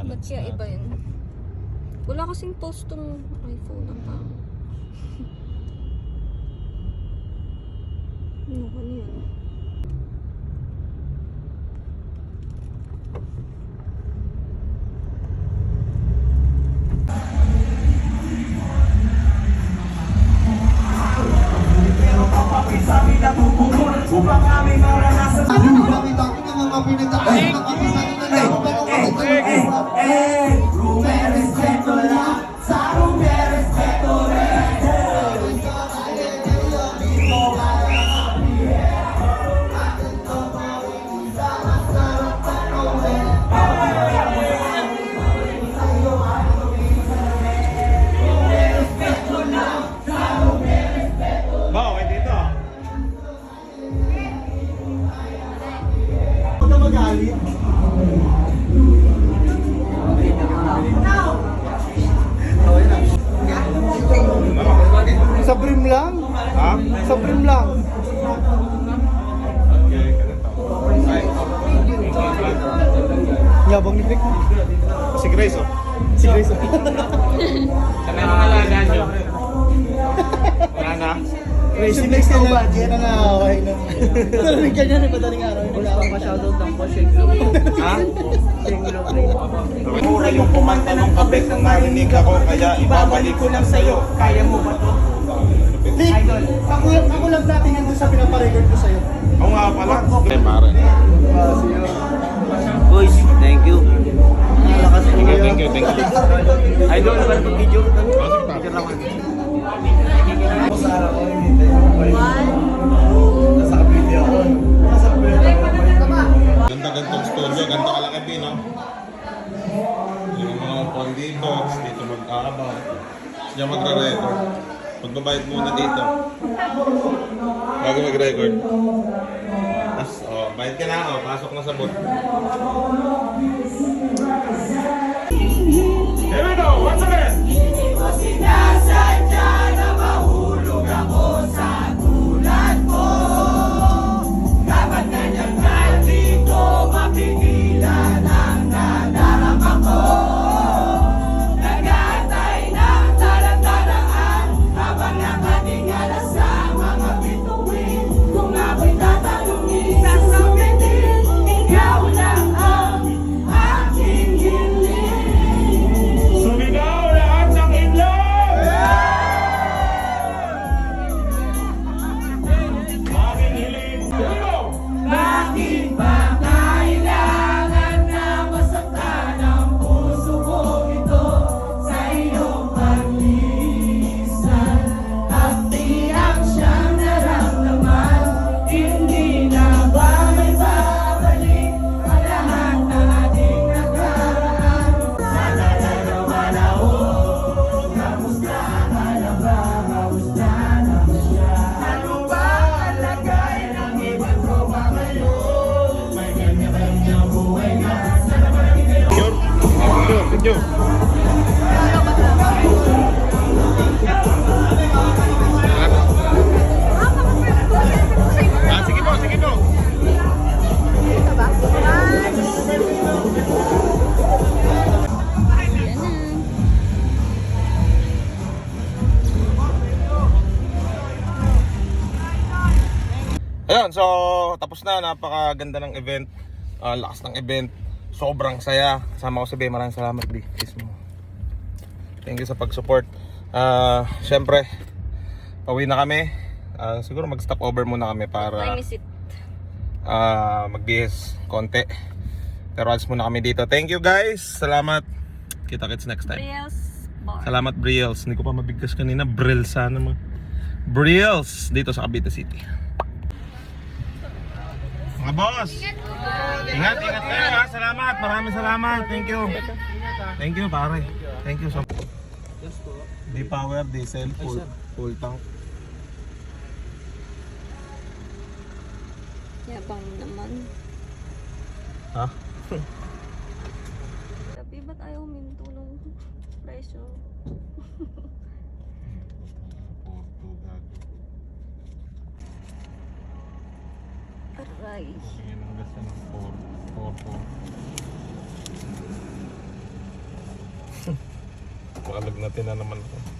Ba't kaya iba yun? Wala kasing post tong iPhone ang pa. Ano ka Hey! Yabang ni Vic. Si Grace, oh. Si Grace. Kami mga alaga nyo. Wala na. Grace, si Grace na budget. Na na, okay na. Narinig ka niya rin madaling araw. Wala akong Pa-shoutout lang po, Sheng Lo. Ha? Sheng Lo. Mura yung kumanta ng kabek nang narinig ako, kaya ibabalik ko lang sa'yo. Kaya mo ba to? Vic, ako, ako lang dati nandun sa pinaparecord ko sa'yo. Oo nga pala. Eh, pare. Mag-aabaw. Diyan magre-record. Magbabayad muna dito. Bago mag-record. Tapos, oh, bayad ka na, oh, pasok na sa booth. Picture. Ah, sige po, sige po. Yan na. Ayun, so tapos na. Napakaganda ng event. Ah, lakas ng event. Sobrang saya. Kasama ko si Bea. Maraming salamat, B. Kiss mo. Thank you sa pag-support. Ah, Siyempre, pauwi na kami. Ah, siguro mag-stop over muna kami para it. ah, magbihis konti. Pero alis muna kami dito. Thank you guys. Salamat. Kita-kits next time. Riels Bar. Salamat Briels. Hindi ko pa mabigkas kanina. Brill sana mo. Briels dito sa Cavite City. Mga boss. Ingat, ingat kayo ha. Salamat. Maraming salamat. Thank you. Thank you pare. Thank you so much. Di power, diesel, full, full tank. Yabang naman. Ha? Aray. Tingin ang gasa ng 4, 4, 4. Baka lagnatin na naman ako.